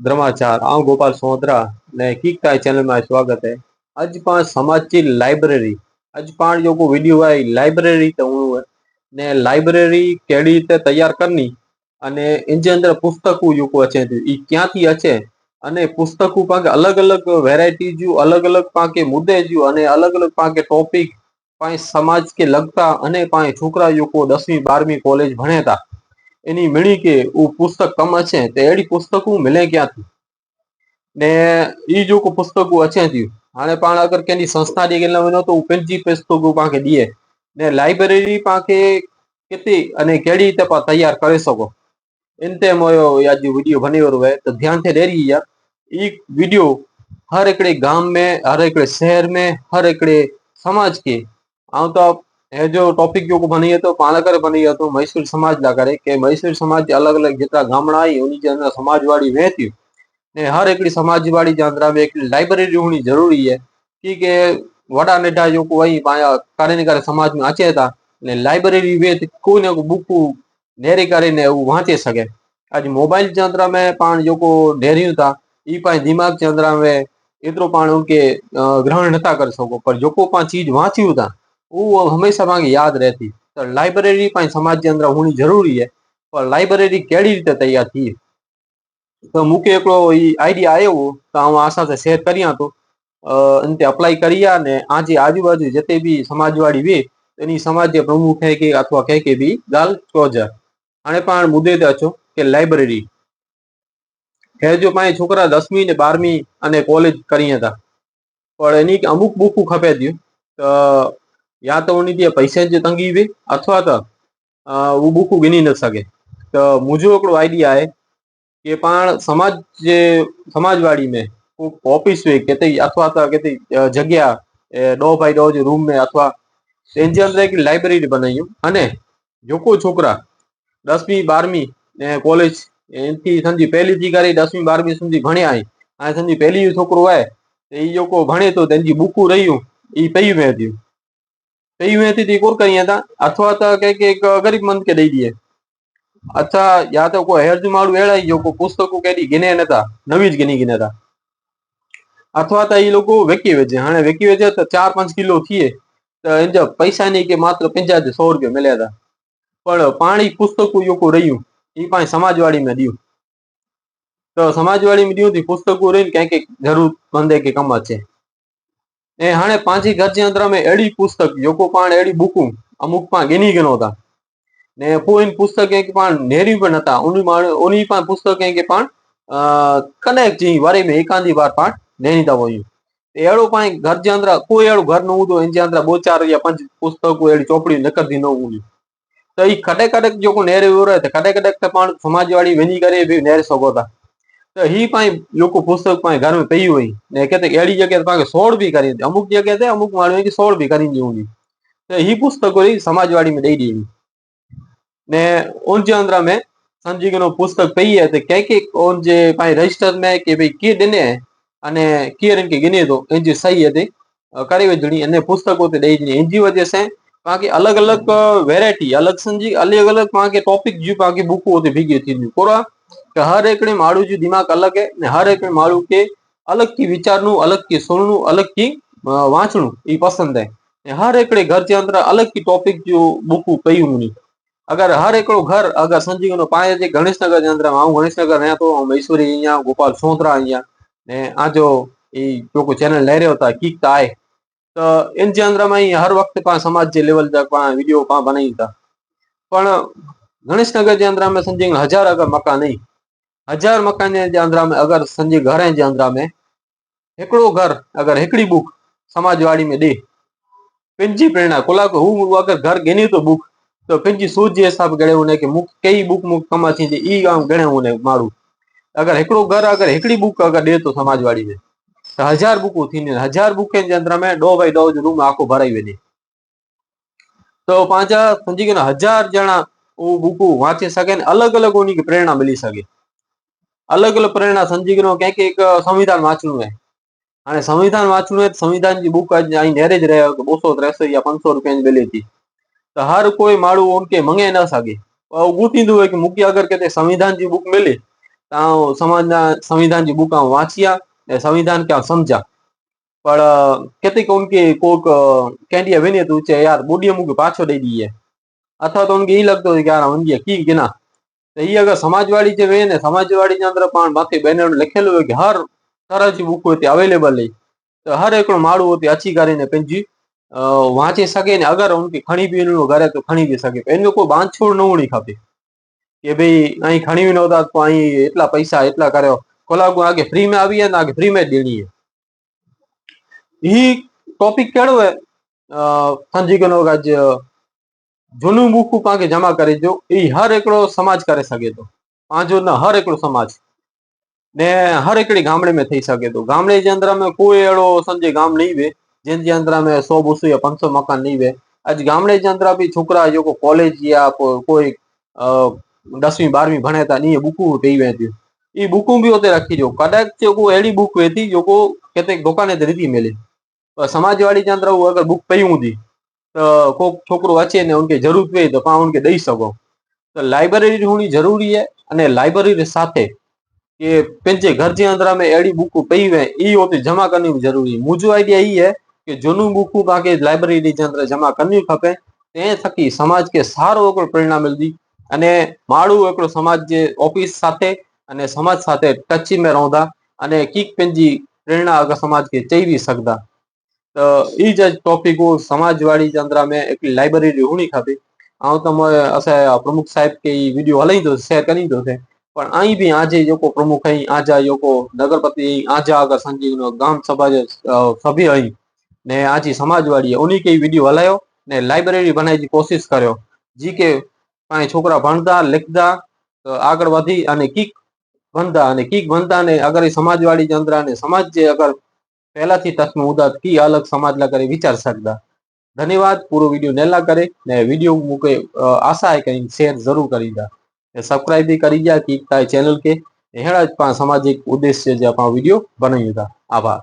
ધર્માચાર આમ ગોપાલ સોંદરા ને કિક કાય ચેનલમાં સ્વાગત હે. આજ પણ સમાજની લાઇબ્રેરી આજ પણ જોકો વિડિયો હોય લાઇબ્રેરી તો હું ને લાઇબ્રેરી કેડી રીતે તૈયાર કરની અને એની અંદર પુસ્તકો જોકો છે એ ક્યાંથી અચે અને પુસ્તકો પાસે અલગ અલગ વેરાયટી જો અલગ અલગ પાંકે મુદ્દે જો અને અલગ અલગ પાસે ટોપિક પાસે સમાજ કે લગતા અને પાંચ છોકરા જોકો દસમી બારમી કોલેજ ભણેતા. એની મિણી કે ऊ पुस्तक कम अचे त अहिड़ी पुस्तकूं मिले ક્યાંથી ને ઈ જો को पुस्तकूं अचे थियूं हाणे पाण अगरि कंहिंजी संस्था ॾे गेला वञो त ऊ पंहिंजी पुस्तकूं पाण खे ॾिए ने लाइब्रेरी पाण खे किथे अने कहिड़ी રીતે पाण तयार करे सघो इन ते मोयो या जो वीडियो बनी रहो है तो ध्यान से डेरी या ई वीडियो हर हिकिड़े गांव में हर हिकिड़े शहर में हर हिकिड़े समाज के आऊं तो એ જો ટોપિક જો બની હતો પાલકર બની હતો મૈસૂર સમાજ લાગરે કે મૈસૂર સમાજ અલગ અલગ જેટલા ગામડા આવી એની જે અંદર સમાજવાળી વહેતી ને હર એકડી સમાજવાળી જે અંદર એક લાઇબ્રેરી હોણી જરૂરી છે. કે વડા નેઠા જો કોઈ કારે ને કારે સમાજમાં આચે હતા, ને લાઇબ્રેરી વેત કોઈ બુક બુકું ઢેરી કરીને એવું વાંચી શકે. આજ મોબાઈલ જે અંદર અમે પણ જોકો ઢેર્યું હતા એ પણ દિમાગ જે અંદર અમે એટલો પણ કે ગ્રહણ નતા કરી શકો. પણ જોકો પણ ચીજ વાંચ્યું હતા सघो पर जेको पाण चीज वांचियूं था उहो हमेशह पाण खे यादि रहती त लाइब्रेरी पंहिंजे समाज जे अंदर हुअणी ज़रूरी आहे पर लाइब्रेरी कहिड़ी રીતે તૈયાર थी તો મૂકે हिकिड़ो ई आइडिया आयो हो त आउं आसां सां शेयर करियां थो अ, इन ते अप्लाई करी आहे ने आजे आजूबाजू जिते बि समाजवाड़ी वे એની સમાજ જે પ્રમુખ હે કે અથવા કંઈ કે બી ॻाल्हि कजे हाणे पाण मुद्दे ते अचो કે લાઇબ્રેરી હે જો પાંચ છોકરા દસમી ને બારમી અને કોલેજ કરી હતા પણ એની અમુક બુકું ખપે થયું તો યાતવની પૈસા તંગી ಇವೆ અથવા તો ઉબુકુ ગીની ન શકે. તો મુજે એકડો આઈડિયા હે કે પણ સમાજ જે, સમાજવાડી મેં ઓફિસ હોય કે અથવા તો કે જગ્યા ડો બાય ડો જે રૂમ મેં, અથવા એની અંદર એક લાઇબ્રેરી બનાવ્યું અને જોકો છોકરા, દસમી, બારમી, ને કોલેજ, એનથી સમજી પહેલીથી કરી દસમી, બારમી સુધી ભણ્યા આ સમજી પહેલી છોકરો હોય એ લોકો ભણે તો તેની બુકું રહ્યું એ પૈયું મેં થયું વહેતી પૈયું વહેતી હતી કોર કરી હતા અથવા તો કંઈક એક ગરીબ મંદ કે દઈ દઈએ. અથવા યા તો કોઈ હેરજુ માળું એળાઈ ગયો, કોઈ પુસ્તકો કેડી ગિને નતા, નવી જ ગિની ગિને હતા અથવા તો એ લોકો વેકી વેચે. હાણે વેકી વેચે તો ચાર પાંચ કિલો થઈએ તો એમ પૈસા નહીં કે માત્ર પંચાયત સો રૂપિયા મળ્યા હતા પણ પાણી પુસ્તકો યોકો રહ્યું. એ પાણી સમાજવાડીમાં દ્યું. તો સમાજવાડીમાં દ્યું થી પુસ્તકો રહીને ક્યાંક જરૂર બંધે કે કમ છે એ હાણે પાંચી ગરજી અંદર અમે એડી પુસ્તક, યોકો પાણ એડી બુકું, અમુક પણ ગેની ગનો હતા. ને પોઈન પુસ્તક એક પણ નેરી પણ હતા, ઉની માણ, ઉની પણ પુસ્તક કે પણ કનેક્ટ જી વારે મે એકાંદી વાર પણ નેની તા હોય એડો પણ ઘર જે અંદર, કોઈ એડો ઘરનું તો એની અંદર બો ચાર યા પાંચ પુસ્તકો એડી ચોપડી નકર દી ન ઉલી તો ઈ કડે કડે જો કો નેરે ઉરે, તો કડે કડે તો પણ સમાજવાડી વેની કરે ભી નેરે સગોતા તો હી પાંય લોકો પુસ્તક પાંય ઘરનું તૈયું હોય. ને કહેતે એડી જગ્યા પાકે સોળ બી કરી દે અમુક જગ્યાએ તે અમુક માણસ કે સોળ ભી કરી દેવું તો હી પુસ્તકો સમાજવાડીમાં દઈ દેવી. ને ઊંચે અંદરા મેં સંજીગ નો પુસ્તક પહીએ તો ક્યાંક ઓન જે પાઈ રજિસ્ટર મે કે ભાઈ કે દેને અને કિયરન કે ગીને તો એનજી સહી હતી કરી વજણી અને પુસ્તકો તે દઈ દીધી. એન્જી વધે છે, બાકી અલગ અલગ વેરાયટી અલગ સંજી અલગ અલગ, બાકી ટોપિક જે બાકી બુકો હતી ભેગી હતી કોરા કે હર એકડી માળું જો દિમાગ અલગ હે ને હર એક માળું કે અલગ અલગથી વિચારનું, અલગ અલગથી સુણનું અલગથી વાંચણું એ પસંદ હે. ને હર એકડે ઘર જે અંદર અલગથી ટોપિક જો બુકું કયું નહીં. અગર હર એકડો ઘર અગર સંજીવનો પાંચ જે ગણેશનગર જે અંદર આવું, ગણેશનગર અહીંયા તો મૈસુરી અહીંયા, ગોપાલ સોંતરા અહીંયા ને આ જો એ લોકો ચેનલ લઈ રહ્યો હતા, કીક આય તો એન જે અંદરમાં હર વખતે પણ સમાજ જે લેવલ તક પણ વીડિયો પણ બનાવી હતા. પણ ગણેશ નગર જે અંદરા में समझी हजार अगरि मकान आहिनि हजार मकान जे अंदरा में अगरि सम्झी घर जे अंदरा में हिकिड़ो घर अगरि हिकिड़ी बुक समाजवाड़ी में ॾे पंहिंजी प्रेरणा कुलाक हू अगरि घर गिने थो बुक त पंहिंजी सोच जे हिसाब गणे हुनखे मुक कई बुक मुक कम थींदी ई आऊं गणे हुन माण्हू अगरि हिकिड़ो घर अगरि हिकिड़ी बुक अगरि ॾे थो समाजवाड़ी में त हज़ार बुकूं थींदियूं आहिनि हज़ार बुकनि जे अंदर में ॾह बाई ॾह जो रूम आखो भराई वञे તો પાંજા સમજી ગયા ને હજાર જણા ઉ બુકુ વાંચી શકે ને અલગ અલગ ઓની પ્રેરણા મળી શકે. અલગ અલગ પ્રેરણા સંજીવનો ક્યાંક એક સંવિધાન વાંચવું હે અને સંવિધાન વાંચવું હે સંવિધાનની બુક આજે અહીં ઘેરે જ રહ્યા કે બસો ત્રેસો યા પાંચસો રૂપિયાની બેલી હતી. તો હર કોઈ માળું ઓમ કે મંગે ન શકે ગૂંથીંદું હોય કે મૂકી અગર કે સંવિધાન સંવિધાનની બુક મેલી, તો સમાજના સંવિધાનની બુક આમ વાંચ્યા ને સંવિધાન ક્યાં સમજ્યા. પણ કેતી કહું કે કોક કેન્ડિયા વેની તું છે યાર બોડીએ મૂકી પાછો દઈ દઈએ. अथवा तो उनके ई लगतो कि यार उनके की गिना तो ये अगर समाजवाड़ी जे वे ने समाजवाड़ी जे अंदर पाण माथे बैनर लिखेलो है कि हर तरह जी बुक होती अवेलेबल है तो हर हिकिड़ो माण्हू हुते अची करे ने पंहिंजी अ, वांचे सघे ने अगरि उनखे खणी बि वञिणो घरे तो खणी बि सघे हिन में को बांधछोड़ न हुअणी खपे કે ભાઈ અહીં ખણી વિનો હતા તો અહીં એટલા પૈસા એટલા કર્યો કોલાગુ આગે फ्री में આવી है ना आगे फ्री में देनी है ही टॉपिक कहिड़ो है संजी गनो अज જૂનું મૂકું કાંકે જમા કરી દો, એ હર એકડો સમાજ કરી શકે તો. પાંજોના હર એકડો સમાજ. ને હર એકડી ગામડે મેં થઈ શકે તો. ગામડે જે અંદર અમે કોઈ એડો સમજે ગામ નહીં વે. જેન જે અંદર અમે સો બસો યા પાંચસો મકાન નહીં વે. આજ ગામડે જે અંદર બી છોકરા જો કોલેજ યા કોઈ દસમી, બારમી ભણેતા ની બુકું થઈ વેતી એ બુકું બી ઓતે રાખી જો. કદાચ જોકો એડી બુક વેતી જોકો કેતે દુકાને તે રીતી મેલી. સમાજવાડી જે અંદર અગર બુક પયું હતી तो कोक छोकरो वाचे ने उनके जरूरत हुई तो पाँ उनके दई सको तो लाइब्रेरी होनी जरूरी है અને લાઇબ્રેરી સાથે કે પેંચે ઘર જે અંદર અમે એડી બુકું પઈ વે એ હોતી જમા કરવી જરૂરી. મુજો આઈડિયા ઈ હે કે જૂનું બુકું કાંકે લાઇબ્રેરી જે અંદર જમા કરવી ખપે, તે થકી સમાજ કે સારો એકડો પરિણામ મિલદી અને માળું એકડો સમાજ જે ઓફિસ સાથે અને સમાજ સાથે ટચી મેં રહુંદા અને કીક પેંજી પ્રેરણા અગર સમાજ કે ચેવી શકદા એ જે ટોપિકો સમાજવાડી ચંદ્રા મેં એક લાઇબ્રેરી હુણી ખાતી આવું તમે અસે પ્રમુખ સાહેબ કે ઈ વીડિયો હલાઈ દો શેર કરી દો છે. પણ અહીં બી આજે યોકો પ્રમુખ અહીં આજા યોકો નગરપતિ આજા સંજીવ નો ગામ સમાજ સભ્ય અહીં. ને આજી સમાજવાડીએ ઉની કે વીડિયો હલાયો ને લાઇબ્રેરી બનાવી કોશિશ કર્યો. જી કે પાંચ છોકરા ભણતા, લખતા આગળ વધી અને કીક ભણતા અને કીક ભણતા ને અગર સમાજવાડી ચંદ્રા ને સમાજ જે અગર પહેલાથી તસ્મ ઉદાત કી અલગ સમાજલા કરે વિચાર શકતા ધન્યવાદ, પૂરો વીડિયો નેલા કરે ને વીડિયો મૂકે આશા કરીને શેર જરૂર કરી દા. ને સબસ્ક્રાઇબ બી કરી જા કીકતા ચેનલ કે. હેડા જ પા સામાજિક ઉદ્દેશ્ય જે આપણા વીડિયો બનાવ્યું હતા આભાર.